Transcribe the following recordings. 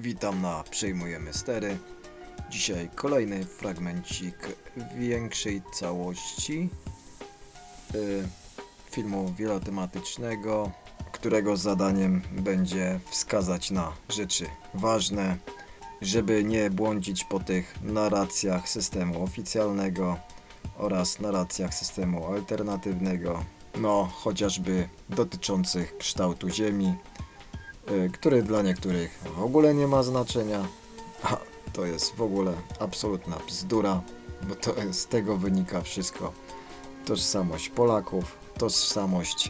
Witam na Przejmujemy Stery. Dzisiaj kolejny fragmencik większej całości y, filmu wielotematycznego, którego zadaniem będzie wskazać na rzeczy ważne, żeby nie błądzić po tych narracjach systemu oficjalnego oraz narracjach systemu alternatywnego, no chociażby dotyczących kształtu Ziemi, który dla niektórych w ogóle nie ma znaczenia, a to jest w ogóle absolutna bzdura, bo to z tego wynika wszystko. Tożsamość Polaków, tożsamość,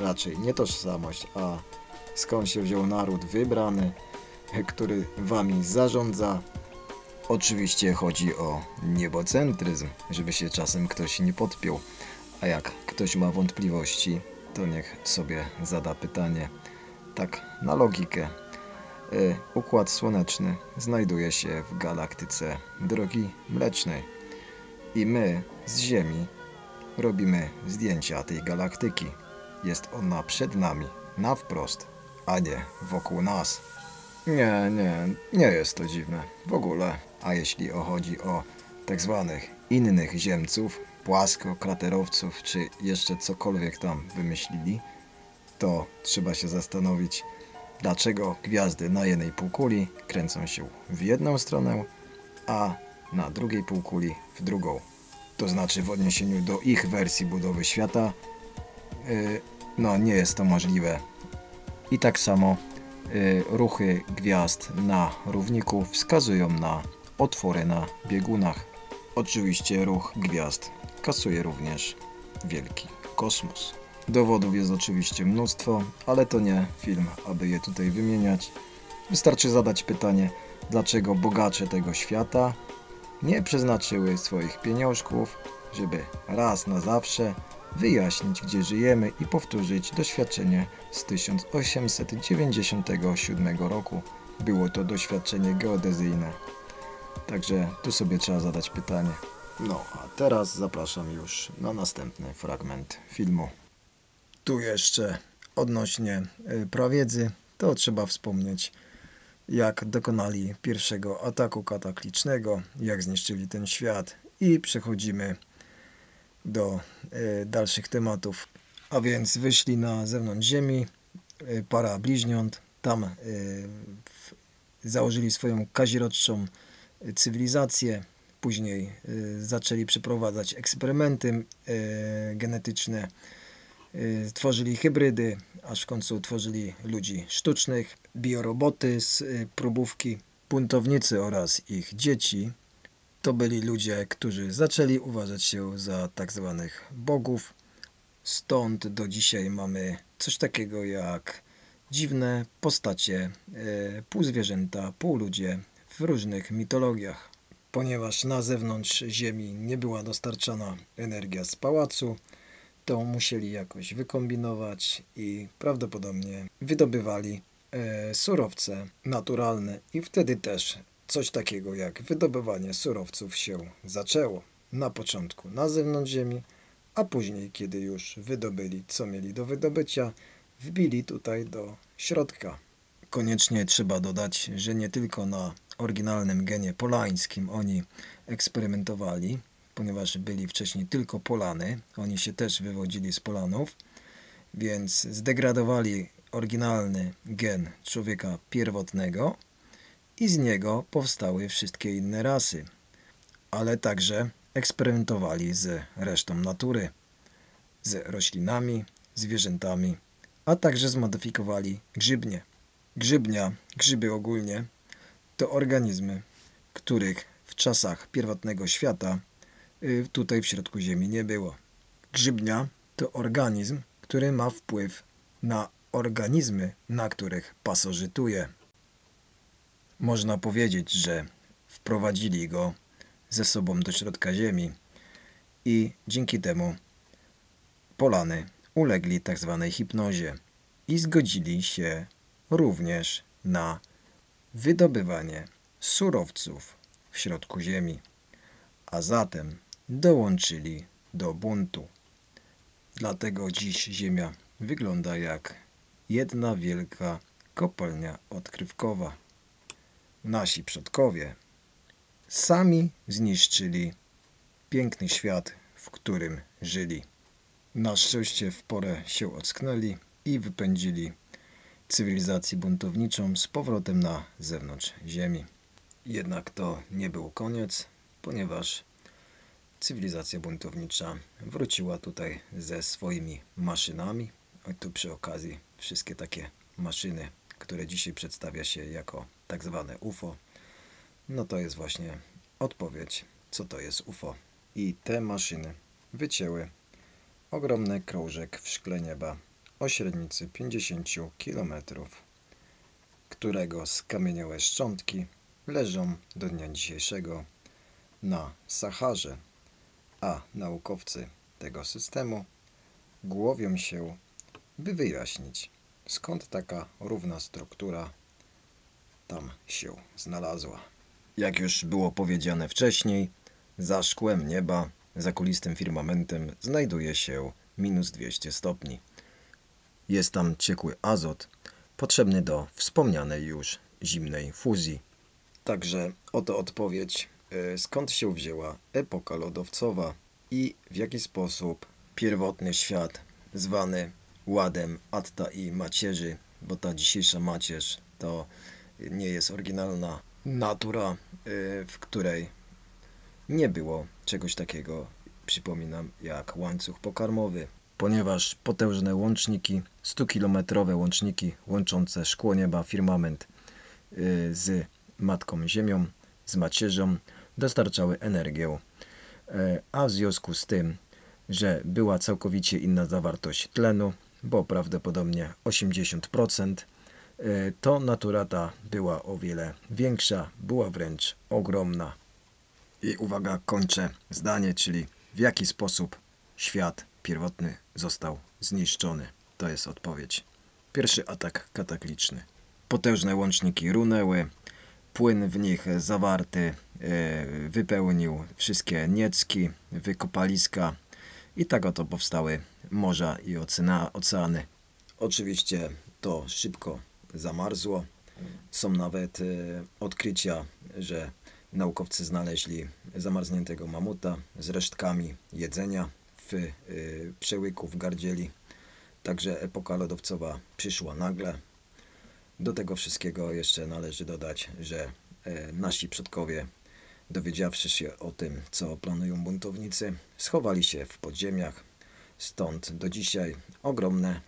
y, raczej nie tożsamość, a skąd się wziął naród wybrany, y, który wami zarządza. Oczywiście chodzi o niebocentryzm, żeby się czasem ktoś nie podpiął. A jak ktoś ma wątpliwości, to niech sobie zada pytanie. Tak, na logikę. Y, Układ Słoneczny znajduje się w galaktyce Drogi Mlecznej. I my z Ziemi robimy zdjęcia tej galaktyki. Jest ona przed nami, na wprost, a nie wokół nas. Nie, nie, nie jest to dziwne. W ogóle. A jeśli chodzi o tak zwanych innych ziemców, płaskokraterowców, czy jeszcze cokolwiek tam wymyślili, to trzeba się zastanowić, dlaczego gwiazdy na jednej półkuli kręcą się w jedną stronę, a na drugiej półkuli w drugą. To znaczy w odniesieniu do ich wersji budowy świata, yy, no nie jest to możliwe. I tak samo y, ruchy gwiazd na równiku wskazują na otwory na biegunach. Oczywiście ruch gwiazd kasuje również wielki kosmos. Dowodów jest oczywiście mnóstwo, ale to nie film, aby je tutaj wymieniać. Wystarczy zadać pytanie, dlaczego bogacze tego świata nie przeznaczyły swoich pieniążków, żeby raz na zawsze wyjaśnić, gdzie żyjemy i powtórzyć doświadczenie z 1897 roku. Było to doświadczenie geodezyjne. Także tu sobie trzeba zadać pytanie. No, a teraz zapraszam już na następny fragment filmu. Tu jeszcze odnośnie y, prawiedzy, to trzeba wspomnieć, jak dokonali pierwszego ataku kataklicznego, jak zniszczyli ten świat. I przechodzimy do y, dalszych tematów. A więc wyszli na zewnątrz Ziemi, y, para bliźniąt, tam założyli swoją kazirodczą cywilizację, później zaczęli przeprowadzać eksperymenty genetyczne, tworzyli hybrydy, aż w końcu tworzyli ludzi sztucznych, bioroboty z y, próbówki, buntownicy oraz ich dzieci to byli ludzie, którzy zaczęli uważać się za tak zwanych bogów. Stąd do dzisiaj mamy coś takiego jak dziwne postacie, e, półzwierzęta, półludzie w różnych mitologiach. Ponieważ na zewnątrz Ziemi nie była dostarczana energia z pałacu, to musieli jakoś wykombinować i prawdopodobnie wydobywali e, surowce naturalne i wtedy też coś takiego jak wydobywanie surowców się zaczęło. Na początku na zewnątrz Ziemi, a później, kiedy już wydobyli co mieli do wydobycia, wbili tutaj do środka. Koniecznie trzeba dodać, że nie tylko na oryginalnym genie polańskim oni eksperymentowali, ponieważ byli wcześniej tylko Polany, oni się też wywodzili z Polanów, więc zdegradowali oryginalny gen człowieka pierwotnego i z niego powstały wszystkie inne rasy, ale także eksperymentowali z resztą natury, z roślinami, zwierzętami, a także zmodyfikowali grzybnie. Grzybnia, grzyby ogólnie, to organizmy, których w czasach pierwotnego świata tutaj w środku Ziemi nie było. Grzybnia to organizm, który ma wpływ na organizmy, na których pasożytuje. Można powiedzieć, że wprowadzili go ze sobą do środka Ziemi i dzięki temu Polany ulegli tak zwanej hipnozie i zgodzili się również na wydobywanie surowców w środku Ziemi, a zatem dołączyli do buntu. Dlatego dziś Ziemia wygląda jak jedna wielka kopalnia odkrywkowa. nasi przodkowie sami zniszczyli piękny świat, w którym żyli. Na szczęście w porę się ocknęli i wypędzili cywilizację buntowniczą z powrotem na zewnątrz Ziemi. Jednak to nie był koniec, ponieważ cywilizacja buntownicza wróciła tutaj ze swoimi maszynami. O, tu przy okazji wszystkie takie maszyny, które dzisiaj przedstawia się jako tak zwane UFO, no to jest właśnie odpowiedź, co to jest UFO. I te maszyny wycięły ogromny krążek w szkle nieba o średnicy 50 km, którego skamieniałe szczątki leżą do dnia dzisiejszego na Saharze, a naukowcy tego systemu głowią się, by wyjaśnić, skąd taka równa struktura tam się znalazła. Jak już było powiedziane wcześniej, za szkłem nieba, za kulistym firmamentem znajduje się minus 200 stopni. Jest tam ciekły azot, potrzebny do wspomnianej już zimnej fuzji. Także oto odpowiedź, skąd się wzięła epoka lodowcowa i w jaki sposób pierwotny świat, zwany ładem Atta i macierzy, bo ta dzisiejsza macierz to nie jest oryginalna natura, e, w której nie było czegoś takiego, przypominam, jak łańcuch pokarmowy, ponieważ potężne łączniki, 100-kilometrowe łączniki łączące szkło nieba, firmament y, z Matką Ziemią, z macierzą, dostarczały energię. E, A w związku z tym, że była całkowicie inna zawartość tlenu, bo prawdopodobnie 80%, e, to natura ta była o wiele większa, była wręcz ogromna. I uwaga, kończę zdanie, czyli w jaki sposób świat pierwotny został zniszczony. To jest odpowiedź. Pierwszy atak katakliczny. Potężne łączniki runęły, płyn w nich zawarty wypełnił wszystkie niecki, wykopaliska i tak oto powstały morza i oceana, oceany. Oczywiście to szybko zamarzło. Są nawet e, odkrycia, że naukowcy znaleźli zamarzniętego mamuta z resztkami jedzenia w y, przełyku w gardzieli. Także epoka lodowcowa przyszła nagle. Do tego wszystkiego jeszcze należy dodać, że e, nasi przodkowie, dowiedziawszy się o tym, co planują buntownicy, schowali się w podziemiach. Stąd do dzisiaj ogromne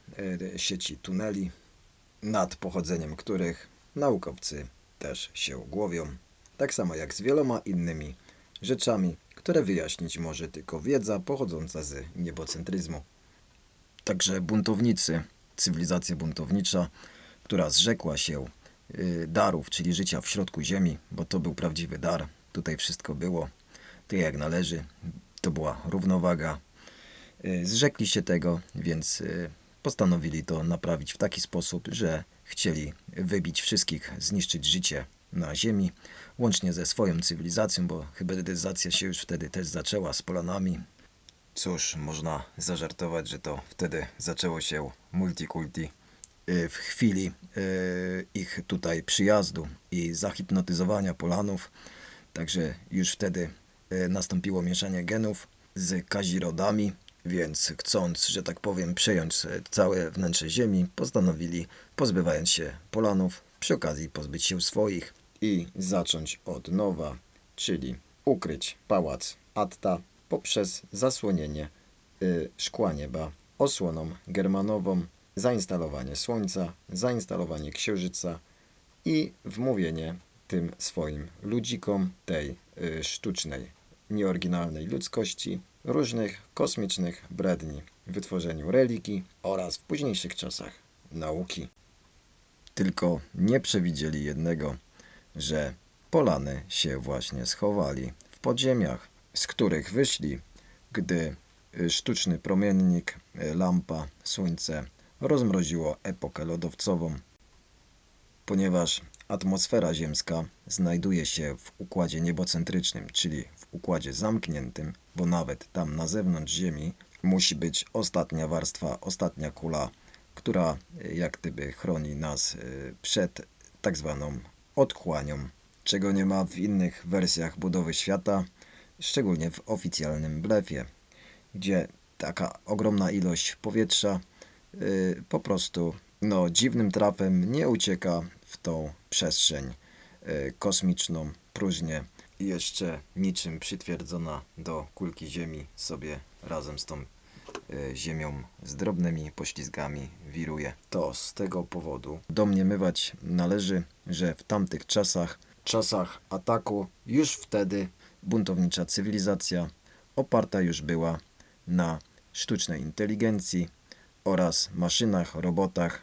e, sieci tuneli, nad pochodzeniem których naukowcy też się głowią tak samo jak z wieloma innymi rzeczami, które wyjaśnić może tylko wiedza pochodząca z niebocentryzmu. Także buntownicy, cywilizacja buntownicza, która zrzekła się y, darów, czyli życia w środku ziemi, bo to był prawdziwy dar. Tutaj wszystko było tak jak należy. To była równowaga. Y, zrzekli się tego, więc y, postanowili to naprawić w taki sposób, że chcieli wybić wszystkich, zniszczyć życie na Ziemi, łącznie ze swoją cywilizacją, bo hybridyzacja się już wtedy też zaczęła z Polanami. Cóż, można zażartować, że to wtedy zaczęło się multikulti y, w chwili ich tutaj przyjazdu i zahipnotyzowania Polanów. Także już wtedy y, nastąpiło mieszanie genów z kazirodami, więc chcąc, że tak powiem, przejąć całe wnętrze Ziemi, postanowili, pozbywając się Polanów, przy okazji pozbyć się swoich i zacząć od nowa, czyli ukryć pałac Atta poprzez zasłonienie y, szkła nieba osłoną germanową, zainstalowanie słońca, zainstalowanie księżyca i wmówienie tym swoim ludzikom tej y, sztucznej, nieoryginalnej ludzkości różnych kosmicznych bredni w wytworzeniu religii oraz w późniejszych czasach nauki. Tylko nie przewidzieli jednego, że Polany się właśnie schowali w podziemiach, z których wyszli, gdy y, sztuczny promiennik, y, lampa, słońce rozmroziło epokę lodowcową. Ponieważ atmosfera ziemska znajduje się w układzie niebocentrycznym, czyli w układzie zamkniętym, bo nawet tam na zewnątrz Ziemi musi być ostatnia warstwa, ostatnia kula, która y, jak gdyby chroni nas przed tak zwaną otchłanią czego nie ma w innych wersjach budowy świata, szczególnie w oficjalnym blefie, gdzie taka ogromna ilość powietrza yy, po prostu no, dziwnym trafem nie ucieka w tą przestrzeń yy, kosmiczną, próżnię i jeszcze niczym przytwierdzona do kulki Ziemi sobie razem z tą y, Ziemią z drobnymi poślizgami wiruje. To z tego powodu domniemywać należy, że w tamtych czasach, czasach ataku, już wtedy buntownicza cywilizacja oparta już była na sztucznej inteligencji oraz maszynach, robotach,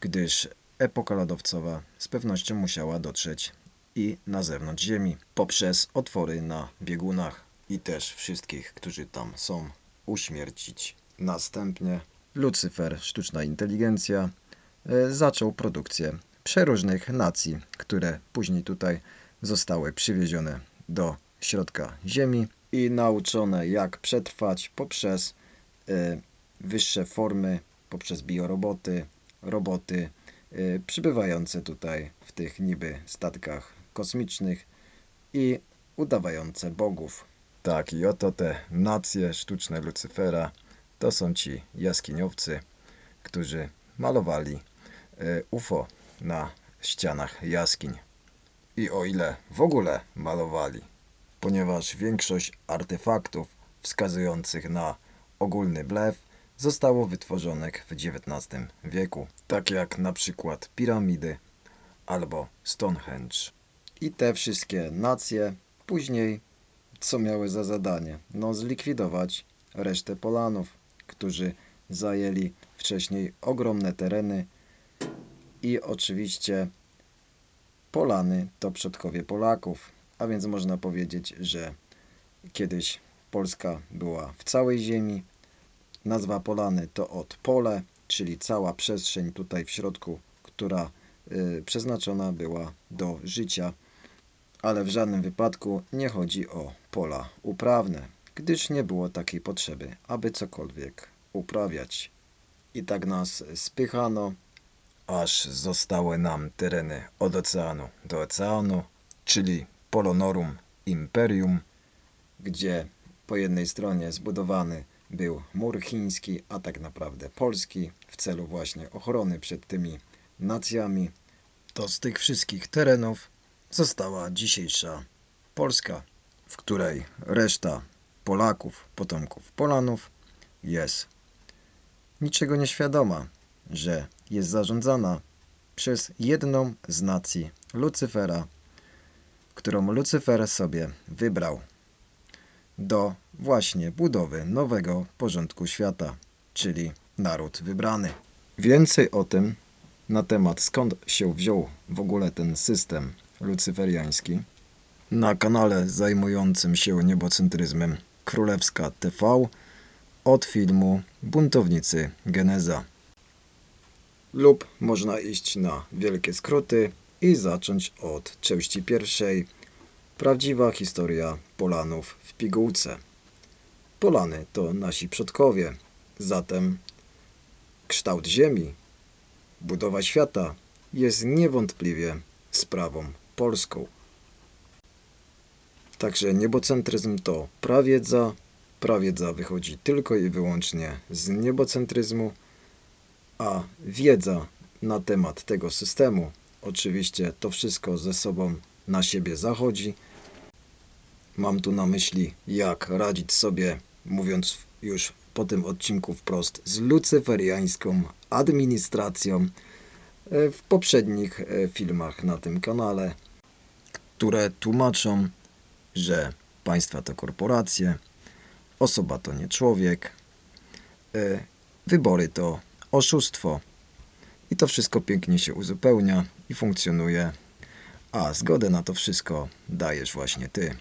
gdyż epoka lodowcowa z pewnością musiała dotrzeć i na zewnątrz Ziemi poprzez otwory na biegunach i też wszystkich, którzy tam są, uśmiercić. Następnie Lucyfer, sztuczna inteligencja, e, zaczął produkcję przeróżnych nacji, które później tutaj zostały przywiezione do środka Ziemi i nauczone jak przetrwać poprzez e, wyższe formy, poprzez bioroboty, roboty przybywające tutaj w tych niby statkach kosmicznych i udawające bogów. Tak, i oto te nacje sztuczne Lucyfera to są ci jaskiniowcy, którzy malowali y, UFO na ścianach jaskiń. I o ile w ogóle malowali, ponieważ większość artefaktów wskazujących na ogólny blef zostało wytworzonych w XIX wieku, tak jak na przykład piramidy albo Stonehenge. I te wszystkie nacje później co miały za zadanie? No zlikwidować resztę Polanów, którzy zajęli wcześniej ogromne tereny i oczywiście Polany to przodkowie Polaków, a więc można powiedzieć, że kiedyś Polska była w całej ziemi, Nazwa polany to od pole, czyli cała przestrzeń tutaj w środku, która y, przeznaczona była do życia, ale w żadnym wypadku nie chodzi o pola uprawne, gdyż nie było takiej potrzeby, aby cokolwiek uprawiać. I tak nas spychano, aż zostały nam tereny od oceanu do oceanu, czyli Polonorum Imperium, gdzie po jednej stronie zbudowany był mur chiński, a tak naprawdę polski, w celu właśnie ochrony przed tymi nacjami. To z tych wszystkich terenów została dzisiejsza Polska, w której reszta Polaków, potomków Polanów jest niczego nieświadoma, że jest zarządzana przez jedną z nacji Lucyfera, którą Lucyfer sobie wybrał do właśnie budowy nowego porządku świata, czyli naród wybrany. Więcej o tym na temat skąd się wziął w ogóle ten system lucyferiański na kanale zajmującym się niebocentryzmem Królewska TV od filmu Buntownicy Geneza. Lub można iść na wielkie skróty i zacząć od części pierwszej Prawdziwa historia Polanów w pigułce. Polany to nasi przodkowie, zatem kształt Ziemi, budowa świata jest niewątpliwie sprawą polską. Także niebocentryzm to prawiedza. Prawiedza wychodzi tylko i wyłącznie z niebocentryzmu, a wiedza na temat tego systemu, oczywiście to wszystko ze sobą na siebie zachodzi. Mam tu na myśli, jak radzić sobie, mówiąc już po tym odcinku wprost, z lucyferiańską administracją e, w poprzednich e, filmach na tym kanale, które tłumaczą, że państwa to korporacje, osoba to nie człowiek, e, wybory to oszustwo. I to wszystko pięknie się uzupełnia i funkcjonuje a zgodę na to wszystko dajesz właśnie ty.